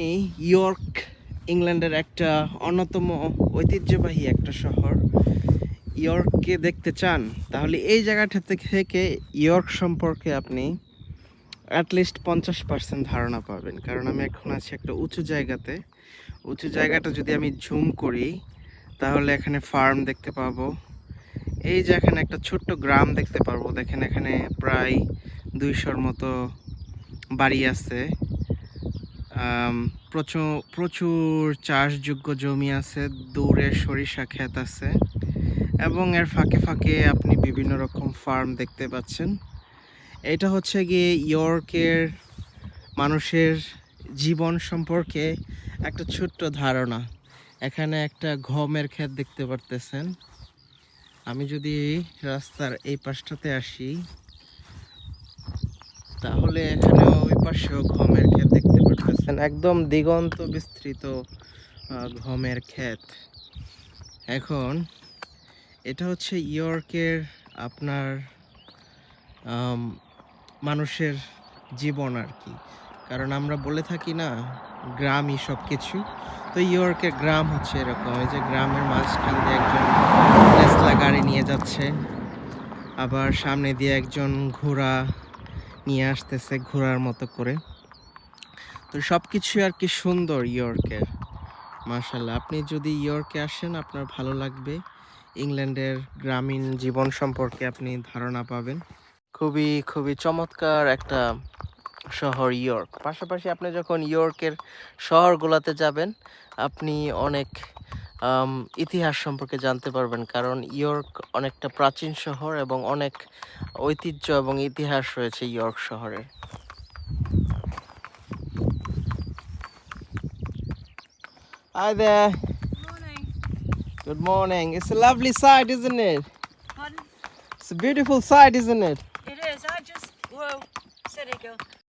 আপনি ইয়র্ক ইংল্যান্ডের একটা অন্যতম ঐতিহ্যবাহী একটা শহর। ইয়র্ককে দেখতে চান তাহলে এই জায়গাটা থেকে ইয়র্ক সম্পর্কে আপনি অ্যাটলিস্ট পঞ্চাশ পার্সেন্ট ধারণা পাবেন। কারণ আমি এখন আছি একটা উঁচু জায়গাতে। উঁচু জায়গাটা যদি আমি ঝুম করি তাহলে এখানে ফার্ম দেখতে পাবো। এই যে এখানে একটা ছোট্ট গ্রাম দেখতে পারব দেখেন এখানে প্রায় দুইশোর মতো বাড়ি আছে। আম, প্রচুর প্রচুর চাষযোগ্য জমি আছে, দূরে সরিষা ক্ষেত আছে, এবং এর ফাঁকে ফাঁকে আপনি বিভিন্ন রকম ফার্ম দেখতে পাচ্ছেন। এটা হচ্ছে গিয়ে ইয়র্কের মানুষের জীবন সম্পর্কে একটা ছোট্ট ধারণা। এখানে একটা গমের ক্ষেত দেখতে পারতেছেন। আমি যদি রাস্তার এই পাশটাতে আসি, তাহলে এখানে ওই পাশেও গমের ক্ষেত একদম দিগন্ত বিস্তৃত গমের ক্ষেত। এখন এটা হচ্ছে ইয়র্কের আপনার মানুষের জীবন আর কি। কারণ আমরা বলে থাকি না, গ্রামই সব কিছু তো ইয়র্কের গ্রাম হচ্ছে এরকম, এই যে গ্রামের মাঝখান দিয়ে একজন টেসলা গাড়ি নিয়ে যাচ্ছে। আবার সামনে দিয়ে একজন ঘোড়া নিয়ে আসতেছে ঘোড়ার মতো করে। তো সব কিছু আর কি সুন্দর ইয়র্কের। মার্শাল্লাহ আপনি যদি ইয়র্কে আসেন, আপনার ভালো লাগবে। ইংল্যান্ডের গ্রামীণ জীবন সম্পর্কে আপনি ধারণা পাবেন। খুবই খুবই চমৎকার একটা শহর ইয়র্ক। পাশাপাশি আপনি যখন ইয়র্কের শহরগুলোতে যাবেন, আপনি অনেক ইতিহাস সম্পর্কে জানতে পারবেন। কারণ ইয়র্ক অনেকটা প্রাচীন শহর এবং অনেক ঐতিহ্য এবং ইতিহাস রয়েছে ইয়র্ক শহরের। Hi there. Good morning. Good morning. It's a lovely sight, isn't it? Pardon? It's a beautiful sight, isn't it? It is. I just. Whoa. Steady, girl.